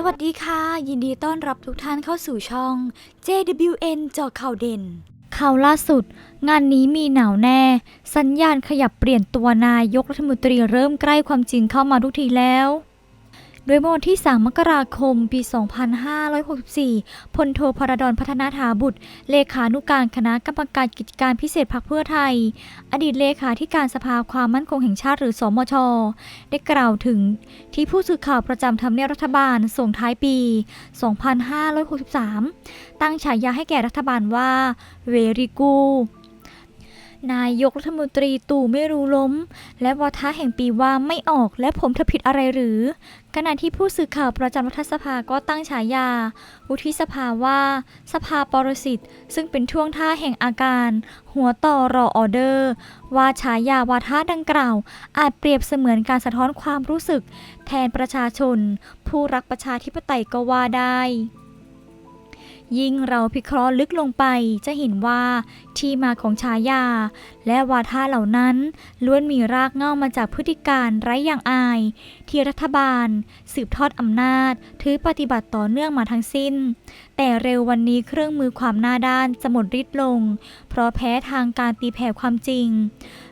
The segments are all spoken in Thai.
สวัสดีค่ะ ยินดีต้อนรับทุกท่านเข้าสู่ช่อง JWN เจอข่าวเด่น ข่าวล่าสุด งานนี้มีหนาวแน่ สัญญาณขยับเปลี่ยนตัวนายกรัฐมนตรีเริ่มใกล้ความจริงเข้ามาทุกทีแล้ว โดยเมื่อวันที่ 3 มกราคม ปี 2564 พลโทพรดอนพัฒนาถาบุตร เลขานุการคณะกรรมการกิจการพิเศษพรรคเพื่อไทย อดีตเลขาธิการสภาความมั่นคงแห่งชาติหรือสมช ได้กล่าวถึงที่ผู้สื่อข่าวประจำทำเนียบรัฐบาลส่งท้ายปี 2563 ตั้งฉายาให้แก่รัฐบาลว่าเวริกู นายกรัฐมนตรีตู่ไม่รู้ล้ม และวาทะแห่งปีว่าไม่ออกและผมทำผิดอะไรหรือ ขณะที่ผู้สื่อข่าวประจำรัฐสภาก็ตั้งฉายา วุฒิสภาว่า สภาปรสิตซึ่งเป็นท่วงท่าแห่งอาการ หัวต่อรอออเดอร์ ว่าฉายาวาทะดังกล่าว อาจเปรียบเสมือนการสะท้อนความรู้สึก แทนประชาชน ผู้รักประชาธิปไตยก็ว่าได้ ยิ่งเราพิเคราะห์ลึกลงไปจะเห็นว่าที่มาของฉายา และวาทะเหล่านั้นล้วนมีรากเง้ามาจากพฤติการไร้อย่างอาย ที่รัฐบาล สืบทอดอำนาจ ถือปฏิบัติต่อเนื่องมาทั้งสิ้น แต่เร็ววันนี้เครื่องมือความหน้าด้านจะหมดฤทธิ์ลง เพราะแพ้ทางการตีแผ่ความจริง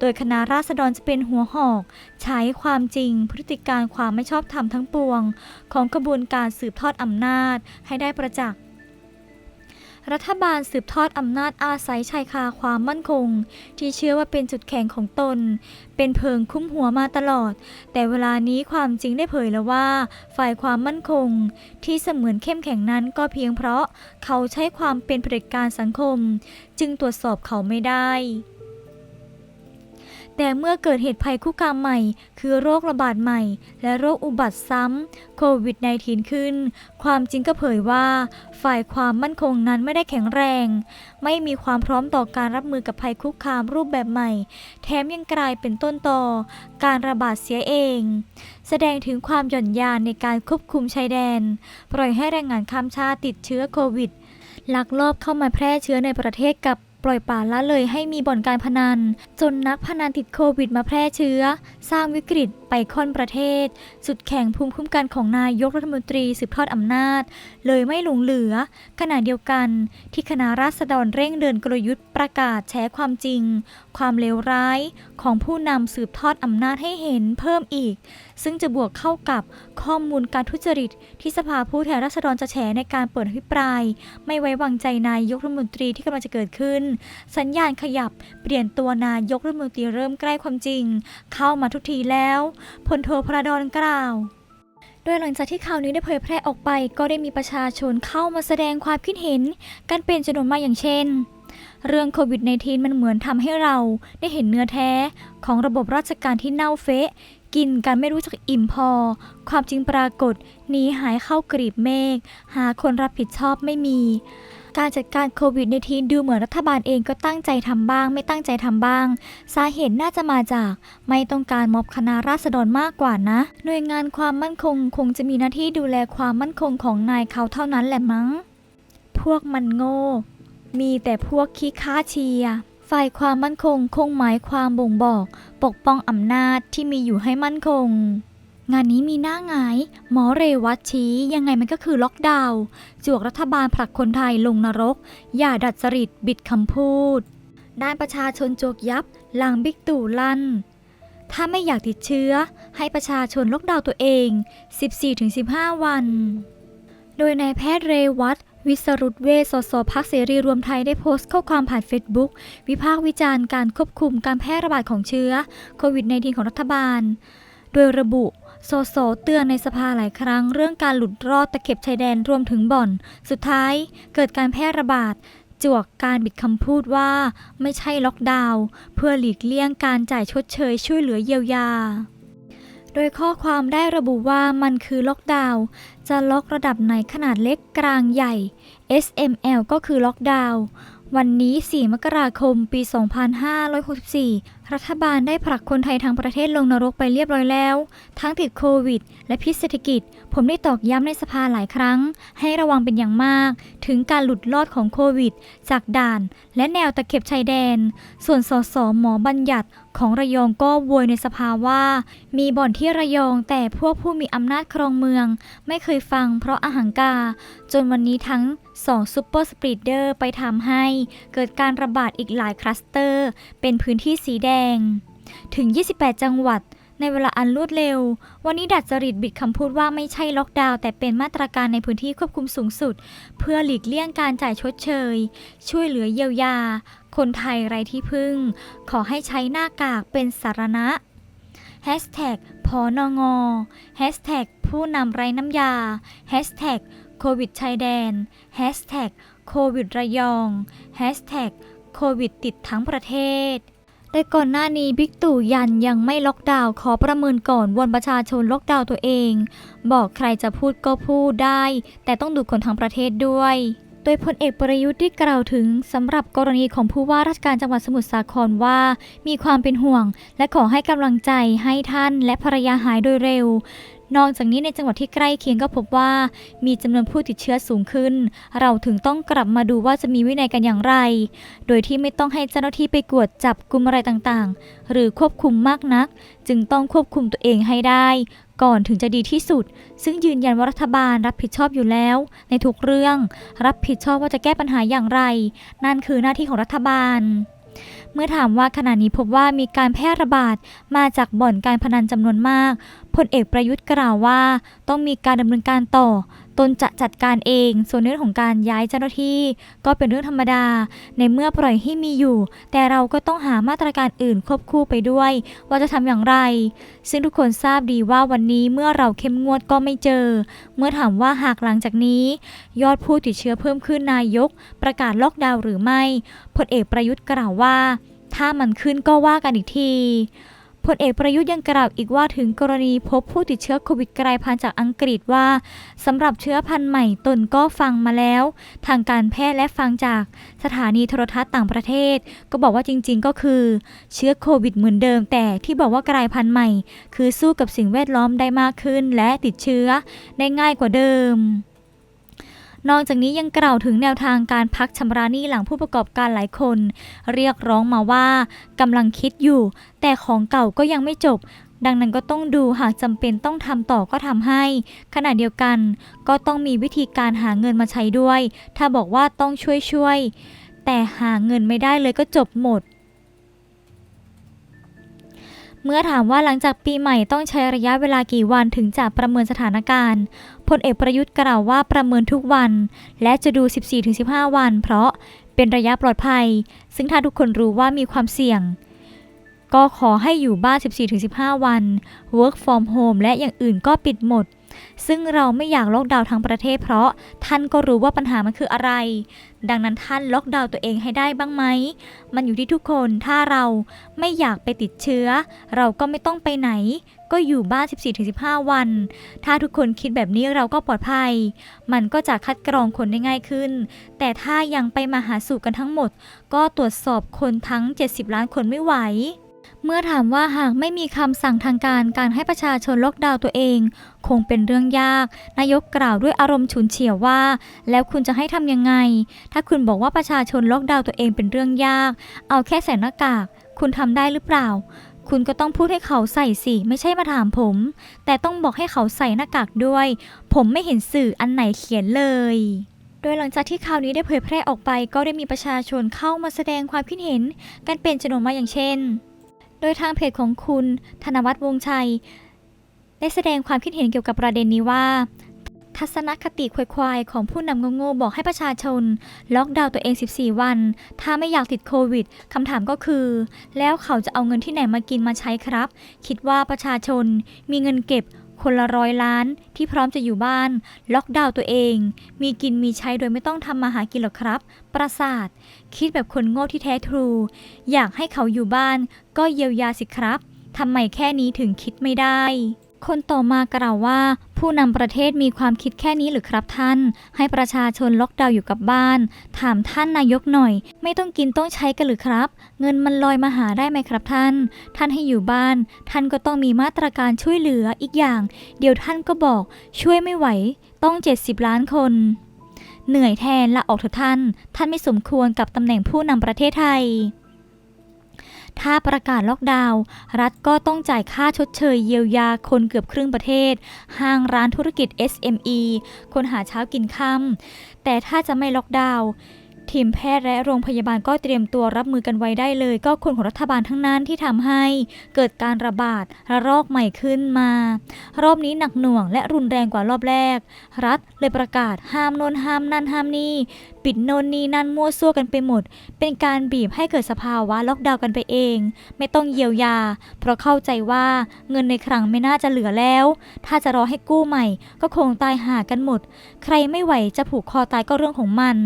โดยคณะราษฎรจะเป็นหัวหอก ใช้ความจริง พฤติการความไม่ชอบธรรมทั้งปวง ของกระบวนการสืบทอดอำนาจให้ได้ประจักษ์ รัฐบาลสืบทอดอำนาจอาศัยชายคาความมั่นคง ที่เชื่อว่าเป็นจุดแข็งของตน เป็นเพิงคุ้มหัวมาตลอด แต่เวลานี้ความจริงได้เผยแล้วว่า ฝ่ายความมั่นคง ที่เสมือนเข้มแข็งนั้นก็เพียงเพราะ เขาใช้ความเป็นเผด็จการสังคม จึงตรวจสอบเขาไม่ได้ แต่เมื่อเกิดเหตุภัยคุกคามใหม่ คือโรคระบาดใหม่ และโรคอุบัติซ้ำโควิด -19 ขึ้น ความจริงก็เผยว่า ฝ่ายความมั่นคงนั้นไม่ได้แข็งแรง ไม่มีความพร้อมต่อการรับมือกับภัยคุกคามรูปแบบใหม่ แถมยังกลายเป็นต้นต่อ การระบาดเสียเอง แสดงถึงความหย่อนยานในการควบคุมชายแดน ปล่อยให้แรงงานข้ามชาติติดเชื้อโควิดลักลอบเข้ามาแพร่เชื้อในประเทศกับ ปล่อยป่าละเลยให้มีบ่อนการพนัน จนนักพนันติดโควิดมาแพร่เชื้อ สร้างวิกฤต ไปค่อนประเทศ สุดแข่งภูมิคุ้มกันของนายกรัฐมนตรีสืบทอดอำนาจ เลยไม่หลงเหลือ ขณะเดียวกัน ที่คณะราษฎรเร่งเดินกลยุทธ์ประกาศแฉความจริง ความเลวร้ายของผู้นำสืบทอดอำนาจให้เห็นเพิ่มอีก ซึ่งจะบวกเข้ากับข้อมูลการทุจริต ที่สภาผู้แทนราษฎรจะแฉในการเปิดอภิปราย ไม่ไว้วางใจนายกรัฐมนตรีที่กำลังจะเกิดขึ้น สัญญาณขยับเปลี่ยนตัวนายกรัฐมนตรีเริ่มใกล้ความจริง เข้ามาทุกทีแล้วพลโทพระดอนกล่าวโดยหลังจากที่ข่าวนี้ได้เผยแพร่ออกไป ก็ได้มีประชาชนเข้ามาแสดงความคิดเห็นกันเป็นจำนวนมากอย่างเช่น เรื่องโควิด -19 มันเหมือนทำให้เราได้เห็นเนื้อแท้ของระบบราชการที่เน่าเฟะ กินกันไม่รู้จักอิ่มพอ ความจริงปรากฏหนีหายเข้ากรีบเมฆหาคนรับผิดชอบไม่มี การจัดการโควิด -19 ดูเหมือนรัฐบาลเองก็ตั้งใจทำบ้าง ไม่ตั้งใจทำบ้าง สาเหตุน่าจะมาจากไม่ต้องการมอบคณะราษฎรมากกว่านะ หน่วยงานความมั่นคงคงจะมีหน้าที่ดูแลความมั่นคงของนายเขาเท่านั้นแหละมั้ง พวกมันโง่ มีแต่พวกขี้ค้าเชียฝ่ายความมั่นคงคงหมายความบ่งบอก ปกป้องอำนาจที่มีอยู่ให้มั่นคง งานนี้มีหน้าหงาหมอเรวัตชี้ยังไงมันก็คือล็อกดาวน์จวกรัฐบาลผลักคนไทยลงนรก อย่าดัดจริตบิดคำพูด ด้านประชาชนโจกยับหลังบิ๊กตู่ลั่น ถ้าไม่อยากติดเชื้อ ให้ประชาชนล็อกดาวน์ตัวเอง 14-15 วัน โดยนายแพทย์เรวัตวิสรุตเวสสพักเสรีรวมไทยได้โพสต์ข้อความผ่านเฟซบุ๊กวิพากษ์วิจารณ์การควบคุมการแพร่ระบาดของเชื้อโควิด -19 ของรัฐบาล โดยระบุ สสเตือนในสภาหลายครั้งเรื่องการหลุดรอดตะเข็บชายแดนรวมถึงบ่อน สุดท้ายเกิดการแพร่ระบาดจวกการบิดคำพูดว่าไม่ใช่ล็อกดาวน์เพื่อหลีกเลี่ยงการจ่ายชดเชยช่วยเหลือเยียวยา โดยข้อความได้ระบุว่ามันคือล็อกดาวน์จะล็อกระดับไหนขนาดเล็กกลางใหญ่ SML ก็คือล็อกดาวน์ วันนี้ 4 มกราคม ปี 2564 รัฐบาลได้ผลักคนไทยทั้งประเทศลงนรกไปเรียบร้อยแล้ว ทั้งติดโควิด และพิษเศรษฐกิจ ผมได้ตอกย้ำในสภาหลายครั้ง ให้ระวังเป็นอย่างมาก ถึงการหลุดลอดของโควิด จากด่าน และแนวตะเข็บชายแดน ส่วนสสหมอบัญญัติของระยองก็โวยในสภาว่า มีบ่อนที่ระยองแต่พวกผู้มีอำนาจครองเมือง ไม่เคยฟังเพราะอาหังกา จนวันนี้ทั้งสองซูเปอร์สปรีดเดอร์ไปทำให้ เกิดการระบาดอีกหลายคลัสเตอร์ เป็นพื้นที่สีแดง ถึง 28 จังหวัด ในเวลาอันรวดเร็ว วันนี้ดัดจริตบิดคำพูดว่าไม่ใช่ล็อกดาวน์แต่เป็นมาตรการในพื้นที่ควบคุมสูงสุด เพื่อหลีกเลี่ยงการจ่ายชดเชย ช่วยเหลือเยียวยา คนไทยไร้ที่พึ่ง ขอให้ใช้หน้ากากเป็นสารณะ Hashtag พอนงผู้นำไร้น้ำยาโควิดชายแดนโควิดระยองโควิดติดทั้งประเทศ แต่ก่อนหน้านี้บิ๊กตู่ยันยังไม่ล็อกดาวน์ขอประเมินก่อนวนประชาชนล็อกดาวน์ตัวเอง บอกใครจะพูดก็พูดได้ แต่ต้องดูคนทั้งประเทศด้วย โดยพลเอกประยุทธ์ได้กล่าวถึงสำหรับกรณีของผู้ว่าราชการจังหวัดสมุทรสาครว่า มีความเป็นห่วง และขอให้กำลังใจให้ท่านและภรรยาหายโดยเร็ว นอกจากนี้ในจังหวัดที่ใกล้เคียงก็พบว่า มีจำนวนผู้ติดเชื้อสูงขึ้น เราถึงต้องกลับมาดูว่าจะมีวินัยกันอย่างไร โดยที่ไม่ต้องให้เจ้าหน้าที่ไปกวดจับกลุ่มอะไรต่างๆ หรือควบคุมมากนัก จึงต้องควบคุมตัวเองให้ได้ ก่อนถึงจะดีที่สุด ซึ่งยืนยันว่ารัฐบาลรับผิดชอบอยู่แล้ว ในทุกเรื่อง รับผิดชอบว่าจะแก้ปัญหาอย่างไร นั่นคือหน้าที่ของรัฐบาลเมื่อถามว่าขณะนี้พบว่ามีการแพร่ระบาดมาจากบ่อนการพนันจำนวนมาก ลเอกประยุทธ์กล่าวว่า ต้องมีการดำเนินการต่อ ตนจะจัดการเอง ส่วนเรื่องของการย้ายเจ้าหน้าที่ ก็เป็นเรื่องธรรมดา ในเมื่อปล่อยให้มีอยู่ แต่เราก็ต้องหามาตรการอื่นควบคู่ไปด้วย ว่าจะทำอย่างไร ซึ่งทุกคนทราบดีว่าวันนี้เมื่อเราเข้มงวดก็ไม่เจอ เมื่อถามว่าหากหลังจากนี้ ยอดผู้ติดเชื้อเพิ่มขึ้นนายก ประกาศล็อกดาวน์หรือไม่พลเอกประยุทธ์กล่าวว่า ถ้ามันขึ้นก็ว่ากันอีกที พลเอกประยุทธ์ยังกล่าวอีกว่าถึงกรณีพบผู้ติดเชื้อโควิดกลายพันธุ์จากอังกฤษว่าสำหรับเชื้อพันธุ์ใหม่ตนก็ฟังมาแล้ว ทางการแพทย์และฟังจากสถานีโทรทัศน์ต่างประเทศ ก็บอกว่าจริง ๆ ก็คือ เชื้อโควิดเหมือนเดิม แต่ที่บอกว่ากลายพันธุ์ใหม่ คือสู้กับสิ่งแวดล้อมได้มากขึ้น และติดเชื้อได้ง่ายกว่าเดิม นอกจากนี้ยังกล่าวถึงแนวทางการพักชำระหนี้หลังผู้ประกอบการหลายคน เรียกร้องมาว่ากำลังคิดอยู่ แต่ของเก่าก็ยังไม่จบ ดังนั้นก็ต้องดูหากจำเป็นต้องทำต่อก็ทำให้ ขณะเดียวกัน ก็ต้องมีวิธีการหาเงินมาใช้ด้วย ถ้าบอกว่าต้องช่วยช่วยแต่หาเงินไม่ได้เลยก็จบหมดเมื่อถามว่าหลังจากปีใหม่ต้องใช้ระยะเวลากี่วันถึงจะประเมินสถานการณ์ พลเอกประยุทธ์กล่าวว่าประเมินทุกวัน และจะดู 14-15 วัน เพราะเป็นระยะปลอดภัย ซึ่งถ้าทุกคนรู้ว่ามีความเสี่ยง ก็ขอให้อยู่บ้าน 14-15 วัน work from home และอย่างอื่นก็ปิดหมด ซึ่งเราไม่อยากล็อกดาวน์ทั้งประเทศเพราะท่านก็รู้ว่าปัญหามันคืออะไร ดังนั้นท่านล็อกดาวน์ตัวเองให้ได้บ้างไหม มันอยู่ที่ทุกคน ถ้าเราไม่อยากไปติดเชื้อ เราก็ไม่ต้องไปไหน ก็อยู่บ้าน 14-15 วัน ถ้าทุกคนคิดแบบนี้เราก็ปลอดภัย มันก็จะคัดกรองคนได้ง่ายขึ้น แต่ถ้ายังไปมาหาสู่กันทั้งหมด ก็ตรวจสอบคนทั้ง 70 ล้านคนไม่ไหว เมื่อถามว่าหากไม่มีคำสั่งทางการการให้ประชาชนล็อกดาวน์ตัวเอง คงเป็นเรื่องยาก นายกกล่าวด้วยอารมณ์ฉุนเฉียวว่า แล้วคุณจะให้ทำยังไง ถ้าคุณบอกว่าประชาชนล็อกดาวน์ตัวเองเป็นเรื่องยาก เอาแค่ใส่หน้ากาก คุณทำได้หรือเปล่า คุณก็ต้องพูดให้เขาใส่สิ ไม่ใช่มาถามผม แต่ต้องบอกให้เขาใส่หน้ากากด้วย ผมไม่เห็นสื่ออันไหนเขียนเลยโดยหลังจากที่ข่าวนี้ได้เผยแพร่ออกไป ก็ได้มีประชาชนเข้ามาแสดงความคิดเห็นกันเป็นจำนวนมากอย่างเช่น โดยทางเพจของคุณ ธนวัฒน์วงศ์ชัย ได้แสดงความคิดเห็นเกี่ยวกับประเด็นนี้ว่า ทัศนคติควายๆของผู้นำโง่ๆบอกให้ประชาชน ล็อกดาวน์ตัวเอง 14 วัน ถ้าไม่อยากติดโควิดคำถามก็คือ แล้วเขาจะเอาเงินที่ไหนมากินมาใช้ครับ คิดว่าประชาชนมีเงินเก็บ คนละร้อยล้านที่พร้อมจะอยู่บ้าน ล็อกดาวน์ตัวเอง มีกินมีใช้โดยไม่ต้องทำมาหากินหรอกครับ ประสาท คิดแบบคนโง่ที่แท้ทรู อยากให้เขาอยู่บ้าน ก็เยียวยาสิครับทำไมแค่นี้ถึงคิดไม่ได้ คนต่อมากล่าวว่า ผู้นำประเทศมีความคิดแค่นี้หรือครับท่าน ให้ประชาชนล็อกดาวน์อยู่กับบ้าน ถามท่านนายกหน่อย ไม่ต้องกินต้องใช้กันหรือครับ เงินมันลอยมาหาได้ไหมครับท่าน ท่านให้อยู่บ้าน ท่านก็ต้องมีมาตรการช่วยเหลืออีกอย่าง เดี๋ยวท่านก็บอก ช่วยไม่ไหว ต้อง 70 ล้านคนเหนื่อยแทนละออกเถอะท่าน ท่านไม่สมควรกับตำแหน่งผู้นำประเทศไทย ถ้าประกาศล็อกดาวน์รัฐก็ต้องจ่ายค่าชดเชยเยียวยาคนเกือบครึ่งประเทศ ห้างร้านธุรกิจ SME คนหาเช้ากินค่ำแต่ถ้าจะไม่ล็อกดาวน์ทีมแพทย์และโรงพยาบาลก็เตรียมตัวรับมือกันไว้ได้เลย ก็คนของรัฐบาลทั้งนั้นที่ทำให้เกิดการระบาดระลอกใหม่ขึ้นมา รอบนี้หนักหน่วงและรุนแรงกว่ารอบแรก รัฐเลยประกาศห้ามโน่นห้ามนั่นห้ามนี่ปิดโน่นนี่นั่นมั่วซั่วกันไปหมด เป็นการบีบให้เกิดสภาวะล็อกดาวน์กันไปเอง ไม่ต้องเยียวยา เพราะเข้าใจว่าเงินในคลังไม่น่าจะเหลือแล้ว ถ้าจะรอให้กู้ใหม่ ก็คงตายหากันหมด ใครไม่ไหวจะผูกคอตายก็เรื่องของมัน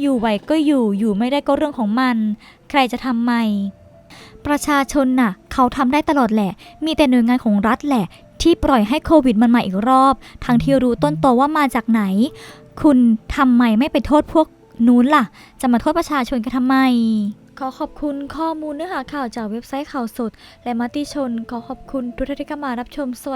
อยู่ไหวก็อยู่อยู่ไม่ได้ก็เรื่องของมัน ใครจะทำใหม่ประชาชนน่ะ เขาทำได้ตลอดแหละ มีแต่หน่วยงานของรัฐแหละ ที่ปล่อยให้โควิดมันมาอีกรอบ ทั้งที่รู้ต้นตอว่ามาจากไหน คุณทำไมไม่ไปโทษพวก นู้นล่ะ จะมาโทษประชาชนกันทำไม ขอขอบคุณข้อมูลเนื้อหาข่าวจากเว็บไซต์ข่าวสด และมติชน ขอขอบคุณทุกท่านที่เข้ามารับชมสวัสดี